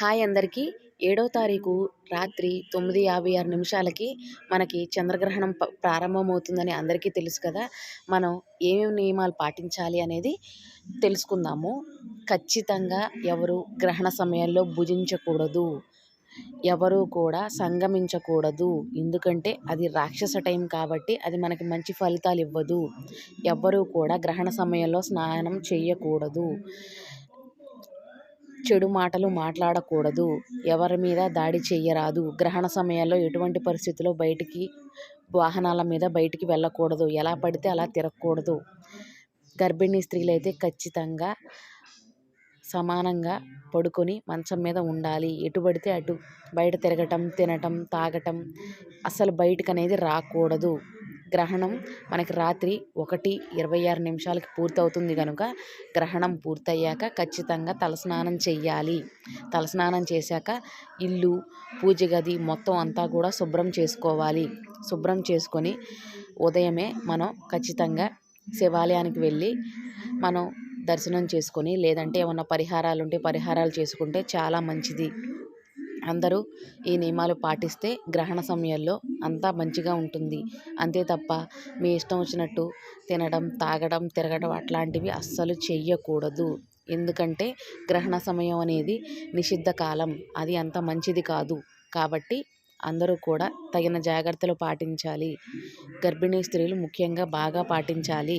Hi అందరికీ. ఏడో తారీఖు రాత్రి తొమ్మిది యాభై ఆరు నిమిషాలకి మనకి చంద్రగ్రహణం ప్రారంభమవుతుందని అందరికీ తెలుసు కదా. మనం ఏమేమి నియమాలు పాటించాలి అనేది తెలుసుకుందాము. ఖచ్చితంగా ఎవరు గ్రహణ సమయంలో భుజించకూడదు. ఎవరు కూడా సంగమించకూడదు. ఎందుకంటే అది రాక్షస టైం కాబట్టి అది మనకి మంచి ఫలితాలు ఇవ్వదు. ఎవ్వరూ కూడా గ్రహణ సమయంలో స్నానం చేయకూడదు. చెడు మాటలు మాట్లాడకూడదు. ఎవరి మీద దాడి చేయరాదు గ్రహణ సమయాల్లో ఎటువంటి పరిస్థితుల్లో బయటికి వాహనాల మీద బయటికి వెళ్ళకూడదు. ఎలా పడితే అలా తిరగకూడదు. గర్భిణీ స్త్రీలైతే ఖచ్చితంగా సమానంగా పడుకొని మంచం మీద ఉండాలి. ఎటు పడితే అటు. బయట తిరగటం తినటం తాగటం అసలు బయటకు అనేది రాకూడదు. గ్రహణం మనకి రాత్రి ఒకటి ఇరవై ఆరు నిమిషాలకి పూర్తవుతుంది కనుక గ్రహణం పూర్తయ్యాక ఖచ్చితంగా తలస్నానం చెయ్యాలి. తలస్నానం చేశాక ఇల్లు పూజ గది మొత్తం అంతా కూడా శుభ్రం చేసుకోవాలి. శుభ్రం చేసుకొని ఉదయమే మనం ఖచ్చితంగా శివాలయానికి వెళ్ళి మనం దర్శనం చేసుకొని లేదంటే ఏమన్నా పరిహారాలు ఉంటే పరిహారాలు చేసుకుంటే చాలా మంచిది. అందరూ ఈ నియమాలు పాటిస్తే గ్రహణ సమయంలో అంతా మంచిగా ఉంటుంది. అంతే తప్ప మీ ఇష్టం వచ్చినట్టు తినడం తాగడం తిరగడం అట్లాంటివి అస్సలు చెయ్యకూడదు. ఎందుకంటే గ్రహణ సమయం అనేది నిషిద్ధ కాలం. అది అంత మంచిది కాదు. కాబట్టి అందరూ కూడా తగిన జాగ్రత్తలు పాటించాలి. గర్భిణీ స్త్రీలు ముఖ్యంగా బాగా పాటించాలి.